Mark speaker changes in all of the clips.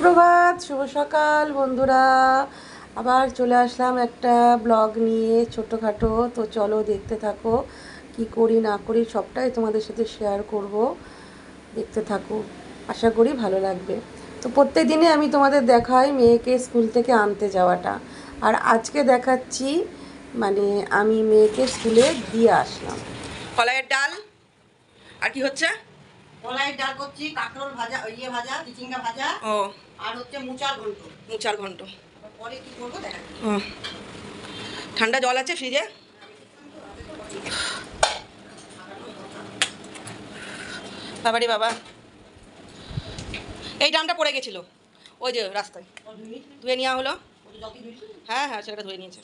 Speaker 1: সুপ্রভাত শুভ সকাল বন্ধুরা। আবার চলে আসলাম একটা ব্লগ নিয়ে ছোটোখাটো। তো চলো দেখতে থাকো কি করি না করি সবটাই তোমাদের সাথে শেয়ার করব। দেখতে থাকো আশা করি ভালো লাগবে। তো প্রত্যেক দিনে আমি তোমাদের দেখাই মেয়েকে স্কুল থেকে আনতে যাওয়াটা। আর আজকে দেখাচ্ছি মানে আমি মেয়েকে স্কুলে দিয়ে আসলাম।
Speaker 2: কলাইয়ের ডাল? আর কি হচ্ছে?
Speaker 3: কলাই ডাল করছি কাঁকরোল ভাজা ইয়ে ভাজা চিচিঙ্গা ভাজা।
Speaker 2: ও।
Speaker 3: আর হচ্ছে মুচার ঘন্ট।
Speaker 2: মুচার ঘন্ট।
Speaker 3: পরে কি করব দেখা
Speaker 2: ঠান্ডা জল আছে ফ্রিজে? বাবারি বাবা। এই ড্রামটা পড়ে গেছিল। ওই যে রাস্তায়। ধুয়ে নেওয়া হলো। হ্যাঁ হ্যাঁ সেটা ধুয়ে নিয়েছে।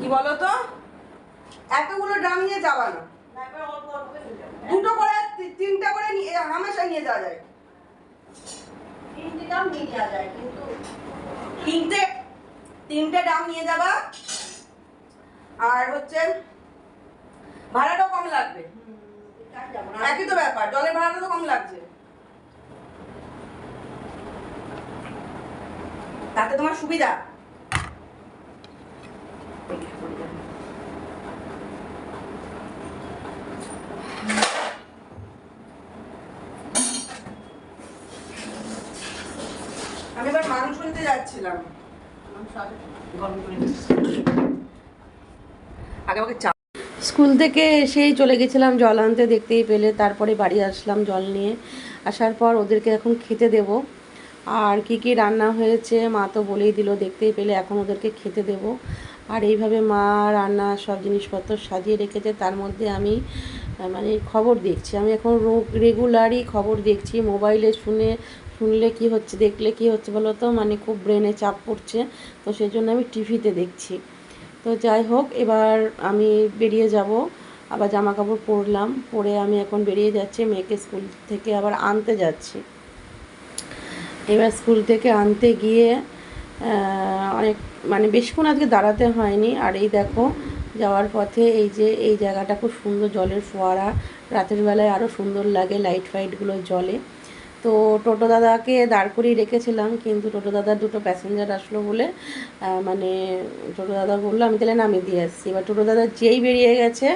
Speaker 2: কি বলো তো এতগুলো ড্রাম নিয়ে যাবা না। দুটো করে তিনটা করে নিয়ে হামেশা নিয়ে যাওয়া যায়।
Speaker 3: তিনটে দাম নিয়ে যাওয়া যায়, কিন্তু
Speaker 2: তিনটে তিনটে ডাম নিয়ে যাবা আর হচ্ছে ভাড়াটাও কম লাগবে। একই তো ব্যাপার, জলের ভাড়াটা তো কম লাগছে। তাতে তোমার সুবিধা। আমি এবার মাংস নিতে যাচ্ছিলাম
Speaker 3: আগে
Speaker 2: আমাকে চা
Speaker 1: স্কুল থেকে এসেই চলে গেছিলাম জল আনতে দেখতেই পেলে। তারপরে বাড়ি আসলাম জল নিয়ে। আসার পর ওদেরকে এখন খেতে দেব। আর কি কি রান্না হয়েছে মা তো বলেই দিল দেখতেই পেলে এখন ওদেরকে খেতে দেব। আর এইভাবে মা রান্না সব জিনিসপত্র সাজিয়ে রেখেছে। তার মধ্যে আমি মানে খবর দেখছি। আমি এখন রেগুলারই খবর দেখছি মোবাইলে শুনে শুনলে কি হচ্ছে, দেখলে কি হচ্ছে বলো তো? মানে খুব ব্রেনে চাপ পড়ছে। তো সেই জন্য আমি টিভিতে দেখছি। তো যাই হোক, এবার আমি বেরিয়ে যাব। আবার জামা কাপড় পরলাম। পরে আমি এখন বেরিয়ে যাচ্ছি, মেয়েকে স্কুল থেকে আবার আনতে যাচ্ছি। এবার স্কুল থেকে আনতে গিয়ে অনেক মানে বেশিক্ষণ আজকে দাঁড়াতে হয়নি। আর এই দেখো, যাওয়ার পথে এই যে, এই জায়গাটা খুব সুন্দর জলের ফোয়ারা। রাতের বেলায় আরও সুন্দর লাগে লাইট ফাইটগুলো জলে তো টোটো দাদাকে দাঁড় করিয়ে রেখেছিলাম, কিন্তু টোটো দাদার দুটো প্যাসেঞ্জার আসলো বলে মানে টোটো দাদা বলল, আমি তাহলে নামিয়ে দিয়ে আসছি। এবার টোটো দাদা যেই বেরিয়ে গেছে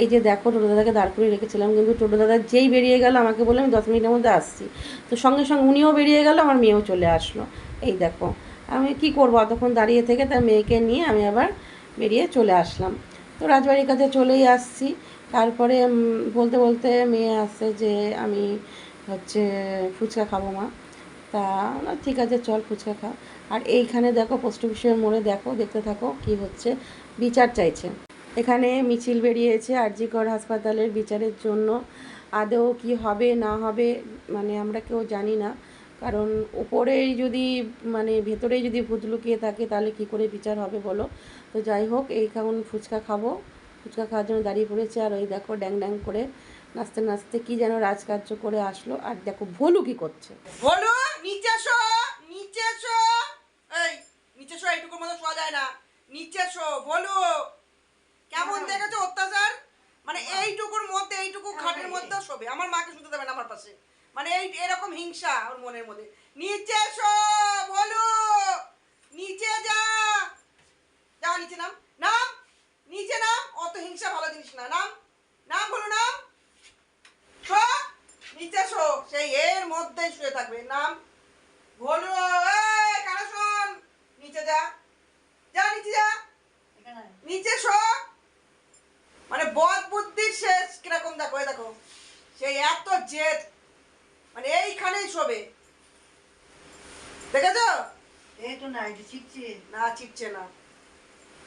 Speaker 1: এই যে দেখো টোটো দাদাকে দাঁড় করিয়ে রেখেছিলাম, কিন্তু টোটো দাদা যেই বেরিয়ে গেল, আমাকে বলল, আমি দশ মিনিটের মধ্যে আসছি। তো সঙ্গে সঙ্গে উনিও বেরিয়ে গেল, আমার মেয়েও চলে আসলো। এই দেখো, আমি কি করব? অতক্ষণ দাঁড়িয়ে থেকে তার মেয়েকে নিয়ে আমি আবার বেরিয়ে চলে আসলাম। তো রাজবাড়ির কাছে চলেই আসছি। তারপরে বলতে বলতে মেয়ে আসছে যে, আমি হচ্ছে ফুচকা খাব মা। তা ঠিক আছে, চল ফুচকা খা। আর এইখানে দেখো পোস্ট অফিসের মোড়ে দেখো, দেখতে থাকো কি হচ্ছে। বিচার চাইছে। এখানে মিছিল বেরিয়েছে আরজিকর হাসপাতালের বিচারের জন্য। আদৌ কি হবে, না হবে মানে আমরা কেউ জানি না। কারণ উপরেই যদি মানে ভেতরেই যদি ভূত লুকিয়ে থাকে, তাহলে কি করে বিচার হবে বলো? তো যাই হোক, এই কারণ ফুচকা খাব। ফুচকা খাওয়ার জন্য দাঁড়িয়ে পড়েছে, আর ওই দেখো ড্যাং ড্যাং করে নাচতে নাচতে কি যেন রাজকার্য করে আসলো আর দেখো ভোলু কি করছে।
Speaker 2: বলো নিচে এসো নিচে এসো। এই নিচে এসো এইটুকুর মতো শোয়া যায় না। নিচে এসো বলো কেমন দেখেছ অত্যাচার? মানে এইটুকুর মধ্যে এইটুকু খাটের মধ্যে শোবে। আমার মাকে শুতে দেবে না আমার পাশে। মানে এই এরকম হিংসা ওর মনের মধ্যে। নিচে এসো বলো নিচে যা। যা নিচে নাম। নাম। নিচে নাম। অত হিংসা ভালো জিনিস না নাম নাম বলো নাম শো নিচে শো সেই এর থাকবে। নাম ভোলু এই শোন। নিচে যা। যা নিচে যা। নিচে শো। মানে বদ বুদ্ধির শেষ কীরকম দেখো এই দেখো। সেই এত জেদ। মানে এইখানেই শোবে। দেখেছ?
Speaker 3: এই তো না এই যে
Speaker 2: না চিপছে না।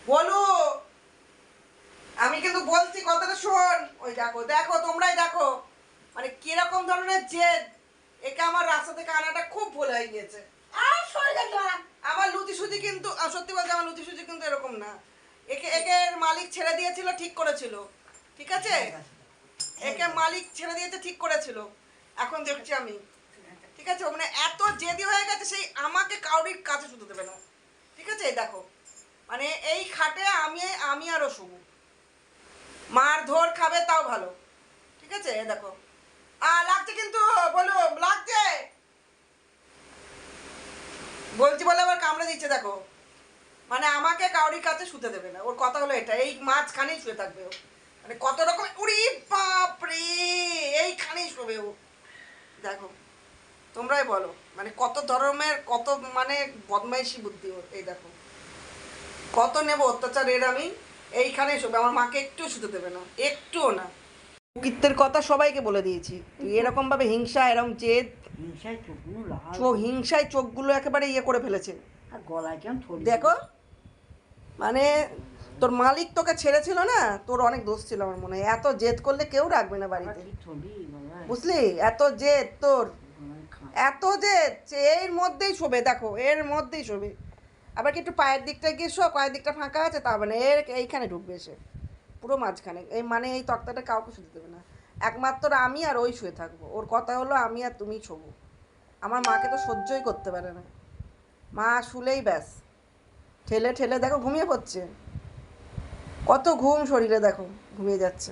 Speaker 2: বলু। আমি কিন্তু বলছি কথাটা শোন। ওই দেখো দেখো তোমরাই দেখো। মানে কীরকম ধরনের জেদ। একে আমার রাস্তা থেকে আনাটা খুব ভুল হয়ে গিয়েছে।
Speaker 3: আর সরে দেখলাম
Speaker 2: আমার লুচি সুজি কিন্তু সত্যি বলতে আমার লুচি সুজি কিন্তু এরকম না। একে একে মালিক ছেড়ে দিয়েছিল ঠিক করেছিল। ঠিক আছে? একে মালিক ছেড়ে দিয়েছে ঠিক করেছিল। এখন দেখছি আমি। ঠিক আছে? মানে এত জেদি হয়ে গেছে সেই আমাকে কাউরির কাছে শুতে দেবে না। ঠিক আছে? এই দেখো। মানে এই খাটে আমি আমি আরও শুবো। মার ধর খাবে তাও ভালো। ঠিক আছে? দেখো। লাগছে কিন্তু, বলুন, লাগছে। বলছি বলে আবার কামড়ে দিচ্ছে, দেখো। মানে আমাকে কাউরির কাছে শুতে দেবে না। ওর কথা হলো এটা। এই মাঝখানেই শুয়ে থাকবে ও। মানে কত রকম উড়ি বাপরে! এইখানেই শোবে ও। দেখো, তোমরাই বলো। মানে কত ধরনের কত মানে বদমাইশি বুদ্ধি ওর। এই দেখো। কত নেব অত্যাচার এর আমি। এইখানেই শোবে। আমার মাকে একটু শুতে দেবে না। একটুও না। কৃত্যের কথা সবাইকে বলে দিয়েছি। তুই এরকম ভাবে হিংসা এরকম জেদ
Speaker 3: হিংসায় চোখগুলো লাল।
Speaker 2: চোখ হিংসায় চোখগুলো একেবারে ইয়ে করে ফেলেছে।
Speaker 3: আর গলায় কেমন
Speaker 2: দেখো মানে তোর মালিক তোকে ছেড়েছিল না তোর অনেক দোষ ছিল আমার মনে হয়। এত জেদ করলে কেউ রাখবে না বাড়িতে। বুঝলি? এত জেদ তোর। এত জেদ এর মধ্যেই শোবে দেখো এর মধ্যেই শোবে। আবার কি একটু পায়ের দিকটা গিয়ে শো পায়ের দিকটা ফাঁকা আছে তা মানে এর এইখানে ঢুকবে এসে পুরো মাঝখানে। এই মানে এই তক্তাটা কাউকে শুতে দেবে না। একমাত্র আমি আর ওই শুয়ে থাকব। ওর কথা হলো আমি আর তুমি শোবো। আমার মাকে তো সহ্যই করতে পারে না। মা শুলেই ব্যাস। ঠেলে ঠেলে দেখো, ঘুমিয়ে পড়ছে। কত ঘুম শরীরে দেখো, ঘুমিয়ে যাচ্ছে।